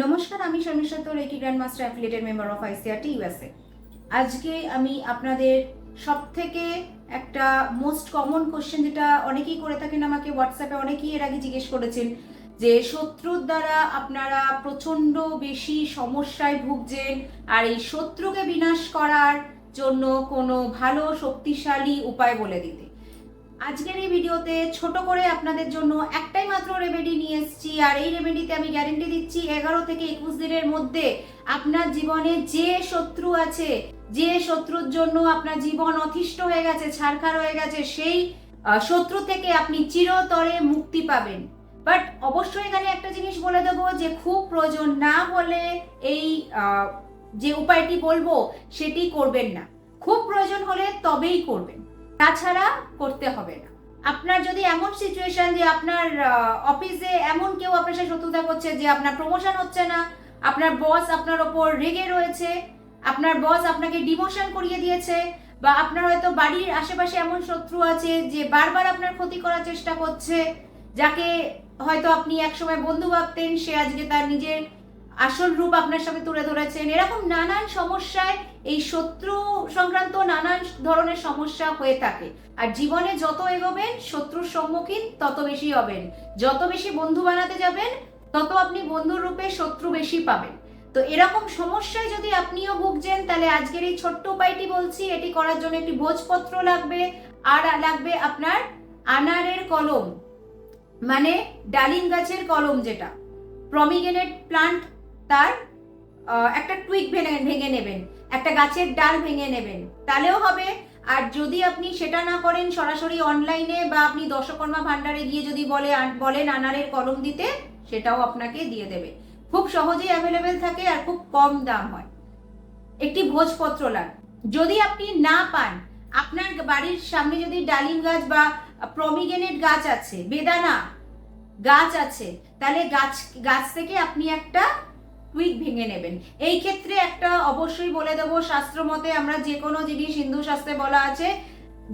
নমস্কার, আমি শর্মিষ্ঠা তো reiki grand master affiliated member of ICRT USA আজকে আমি আপনাদের সব থেকে একটা মোস্ট কমন কোশ্চেন যেটা অনেকেই করে থাকেন আমাকে হোয়াটসঅ্যাপে অনেকেই এর আগে জিজ্ঞেস করেছেন যে শত্রুর দ্বারা আপনারা প্রচণ্ড বেশি সমস্যায় ভুগছেন আর এই শত্রুকে বিনাশ করার জন্য কোনো ভালো শক্তিশালী উপায় বলে দিতে। আজকের এই ভিডিওতে ছোট করে আপনাদের জন্য একটাই মাত্র রেমেডি নিয়ে এসেছি। আর এই রেমেডিতে আমি গ্যারেন্টি দিচ্ছি, এগারো থেকে একুশ দিনের মধ্যে আপনার জীবনে যে শত্রু আছে, যে শত্রুর জন্য আপনার জীবন অতিষ্ঠ হয়ে গেছে, ছারখার হয়ে গেছে, সেই শত্রু থেকে আপনি চিরতরে মুক্তি পাবেন। বাট অবশ্যই এখানে একটা জিনিস বলে দেবো যে, খুব প্রয়োজন না হলে এই যে উপায়টি বলব, সেটি করবেন না। খুব প্রয়োজন হলে তবেই করবেন। তাছাড়া করতে হবে না। আপনার যদি এমন সিচুয়েশন যে আপনার অফিসে এমন কেউ আপনার সাথে শত্রুতা করছে যে আপনার প্রমোশন হচ্ছে না, আপনার বস আপনার ওপর রেগে রয়েছে, আপনার বস আপনাকে ডিমোশন করিয়ে দিয়েছে, বা আপনার হয়তো বাড়ির আশেপাশে এমন শত্রু আছে যে বারবার আপনার ক্ষতি করার চেষ্টা করছে, যাকে হয়তো আপনি একসময় বন্ধু ভাবতেন, সে আজকে তার নিজের আসল রূপ আপনার সামনে তুলে ধরেছেন। এরকম নানান সমস্যায় এই শত্রু সংক্রান্ত নানান ধরনের সমস্যা হয়ে থাকে। আর জীবনে যত এগোবেন, শত্রুর সম্মুখীন তত বেশি হবেন। যত বেশি বন্ধু বানাতে যাবেন, তত আপনি বন্ধুর রূপে শত্রু বেশি পাবেন। তো এরকম সমস্যায় যদি আপনিও ভুগছেন, তাহলে আজকের এই ছোট্ট উপায়টি বলছি। এটি করার জন্য একটি ভোজপত্র লাগবে। আর লাগবে আপনার আনারের কলম। মানে ডালিম গাছের কলম যেটা। প্রমিগেনেট প্লান্ট তার একটা টুইক ভেঙে ভেঙে নেবেন, একটা গাছের ডাল ভেঙে নেবেন, তাহলেও হবে। আর যদি আপনি সেটা না করেন সরাসরি অনলাইনে বা আপনি দশকর্মা ভান্ডারে গিয়ে যদি বলে বলেন আনারের কলম দিতে, সেটাও আপনাকে দিয়ে দেবে। খুব সহজেই অ্যাভেলেবেল থাকে আর খুব কম দাম হয়। একটি ভোজপত্র লাগে। যদি আপনি না পান, আপনার বাড়ির সামনে যদি ডালিম গাছ বা প্রমিগেনেট গাছ আছে, বেদানা গাছ আছে, তাহলে গাছ গাছ থেকে আপনি একটা টুইক ভেঙে নেবেন। এই ক্ষেত্রে একটা অবশ্যই বলে দেবো শাস্ত্র মতে আমরা যে কোনো জিনিস হিন্দু শাস্ত্রে বলা আছে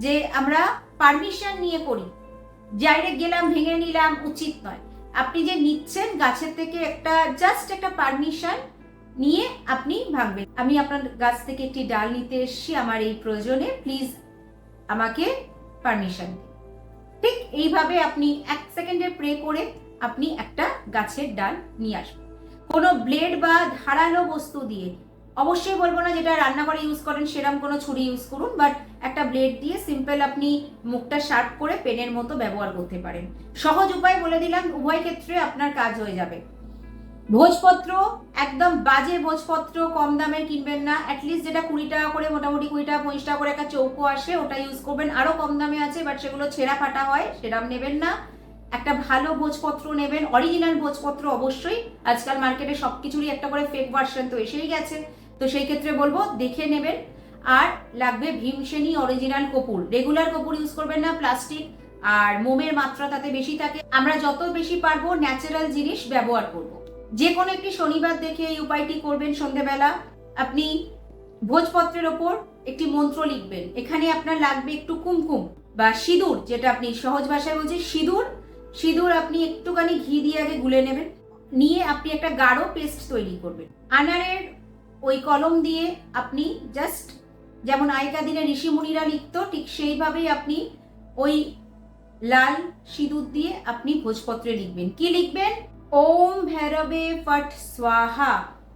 যে আমরা পারমিশন নিয়ে করি। ডাইরেক্ট গেলাম, ভেঙে নিলাম, উচিত নয়। আপনি যে নিচ্ছেন গাছের থেকে একটা জাস্ট একটা পারমিশন নিয়ে আপনি ভাঙবেন। আমি আপনার গাছ থেকে একটি ডাল নিতে এসেছি, আমার এই প্রয়োজনে প্লিজ আমাকে পারমিশন ঠিক এইভাবে আপনি এক সেকেন্ডে প্রে করে আপনি একটা গাছের ডাল নিয়ে আসবেন। কোনো ব্লেড বা ধারালো বস্তু দিয়ে অবশ্যই বলব না যেটা রান্নাঘরে ইউজ করেন সেরকম কোনো ছুরি ইউজ করুন বাট একটা ব্লেড দিয়ে সিম্পল আপনি মুখটা শার্প করে পেনের মতো ব্যবহার করতে পারেন। সহজ উপায় বলে দিলাম, উভয় ক্ষেত্রে আপনার কাজ হয়ে যাবে। ভোজপত্র, একদম বাজে ভোজপত্র কম দামের কিনবেন না অ্যাটলিস্ট যেটা কুড়ি টাকা করে, মোটামুটি কুড়ি টাকা, পঁচিশ টাকা করে একটা চৌকো আসে, ওটা ইউজ করবেন। আরও কম দামে আছে বাট সেগুলো ছেঁড়া ফাটা হয়, সেরাম নেবেন না। একটা ভালো ভোজপত্র নেবেন অরিজিনাল ভোজপত্র অবশ্যই। আজকাল মার্কেটে সব কিছুরই একটা করে ফেক ভার্সন তো এসেই গেছে। তো সেই ক্ষেত্রে বলব, দেখে নেবেন। আর লাগবে ভীমসেনী অরিজিনাল কপুর। রেগুলার কপুর ইউজ করবেন না প্লাস্টিক আর মোমের মাত্রা তাতে বেশি থাকে। আমরা যত বেশি পারব ন্যাচারাল জিনিস ব্যবহার করব। যে কোনো একটি শনিবার দেখে এই উপায়টি করবেন সন্ধেবেলা। আপনি ভোজপত্রের ওপর একটি মন্ত্র লিখবেন। এখানে আপনার লাগবে একটু কুমকুম বা সিঁদুর, যেটা আপনি সহজ ভাষায় বলছি, সিঁদুর সিঁদুর আপনি একটুখানি ঘি দিয়ে আগে গুলে নেবেন। নিয়ে আপনি একটা গাঢ় পেস্ট তৈরি করবেন। আনারের ওই কলম দিয়ে আপনি জাস্ট যেমন আগেকার দিনে ঋষিমুনিরা লিখতো, ঠিক সেইভাবেই আপনি ওই লাল সিঁদুর দিয়ে আপনি ভোজপত্রে লিখবেন। কি লিখবেন? ওম ভৈরবে ফট স্বাহা,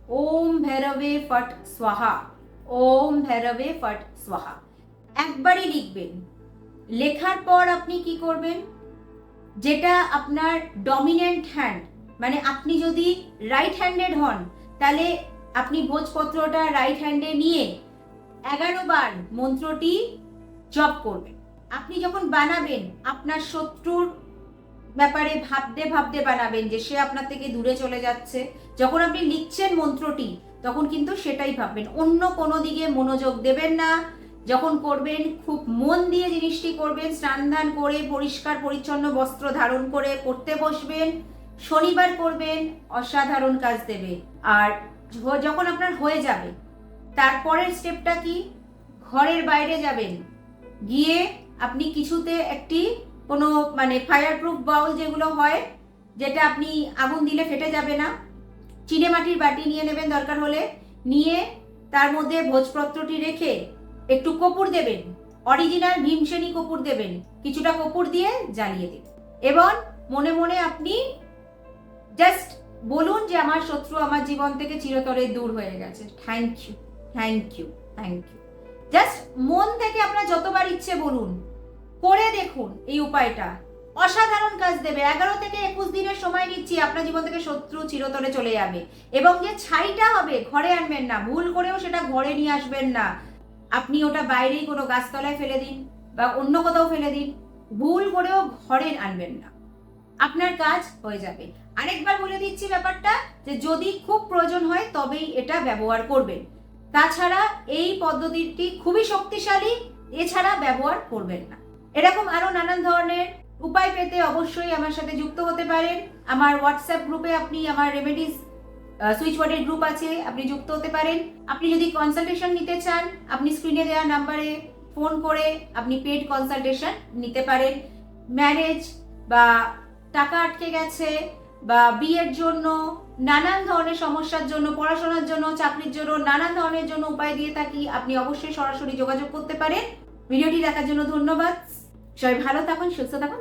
ওম ভৈরবে ফট স্বাহা, ওম ভৈরবে ফট স্বাহা। একবারই লিখবেন। লেখার পর আপনি কি করবেন? যেটা আপনার ডমিনেন্ট হ্যান্ড মানে আপনি যদি রাইট হ্যান্ডেড হন, তাহলে আপনি ভোজপত্রটা রাইট হ্যান্ডে নিয়ে এগারো বার মন্ত্রটি জপ করবেন। আপনি যখন বানাবেন, আপনার শত্রুর ব্যাপারে ভাবতে ভাবতে বানাবেন যে সে আপনার থেকে দূরে চলে যাচ্ছে, যখন আপনি লিখছেন মন্ত্রটি, তখন কিন্তু সেটাই ভাববেন। অন্য কোনো দিকে মনোযোগ দেবেন না যখন করবেন, খুব মন দিয়ে জিনিসটি করবেন স্নান ধান করে পরিষ্কার, পরিচ্ছন্ন বস্ত্র ধারণ করে করতে বসবেন, শনিবার করবেন, অসাধারণ কাজ দেবে। আর যখন আপনার হয়ে যাবে, তারপরের স্টেপটা কি? ঘরের বাইরে যাবেন। গিয়ে আপনি কিছুতে একটি কোনো মানে ফায়ার প্রুফ বাউল যেগুলো হয়, যেটা আপনি আগুন দিলে ফেটে যাবে না চিনে মাটির বাটি নিয়ে নেবেন দরকার হলে, নিয়ে তার মধ্যে ভোজপত্রটি রেখে একটু কপুর দেবেন অরিজিনাল ভীমসেনি কপুর দেবেন, কিছুটা কপুর দিয়ে জ্বালিয়ে দিন। এবং মনে মনে আপনি জাস্ট বলুন যে আমার শত্রু আমার জীবন থেকে চিরতরে দূর হয়ে গেছে। Thank you thank you thank you just মন থেকে আপনার যতবার ইচ্ছে বলুন, করে দেখুন এই উপায়টা। অসাধারণ কাজ দেবে। এগারো থেকে একুশ দিনের সময় নিচ্ছি, আপনার জীবন থেকে শত্রু চিরতরে চলে যাবে। এবং যে ছাইটা হবে, ঘরে আনবেন না, ভুল করেও সেটা ঘরে নিয়ে আসবেন না। আপনি ওটা বাইরেই কোনো গাছতলায় ফেলে দিন বা অন্য কোথাও ফেলে দিন, ভুল করেও ঘরে আনবেন না। আপনার কাজ হয়ে যাবে। আরেকবার বলে দিচ্ছি ব্যাপারটা যে যদি খুব প্রয়োজন হয় তবেই এটা ব্যবহার করবেন। তাছাড়া এই পদ্ধতিটি খুবই শক্তিশালী, এছাড়া ব্যবহার করবেন না। এরকম আরও নানান ধরনের উপায় পেতে অবশ্যই আমার সাথে যুক্ত হতে পারেন। আমার হোয়াটসঅ্যাপ গ্রুপে আপনি আমার রেমেডিস সুইচ বোর্ডের গ্রুপ আছে, আপনি যুক্ত হতে পারেন। আপনি যদি কনসালটেশন নিতে চান, আপনি স্ক্রিনে দেওয়া নাম্বারে ফোন করে আপনি পেড কনসালটেশন নিতে পারেন। ম্যারেজ বা টাকা আটকে গেছে বা বিয়ের জন্য, নানান ধরনের সমস্যার জন্য, পড়াশোনার জন্য, চাকরির জন্য, নানান ধরনের জন্য উপায় দিয়ে থাকি, আপনি অবশ্যই সরাসরি যোগাযোগ করতে পারেন। ভিডিওটি দেখার জন্য ধন্যবাদ। সবাই ভালো থাকুন, সুস্থ থাকুন।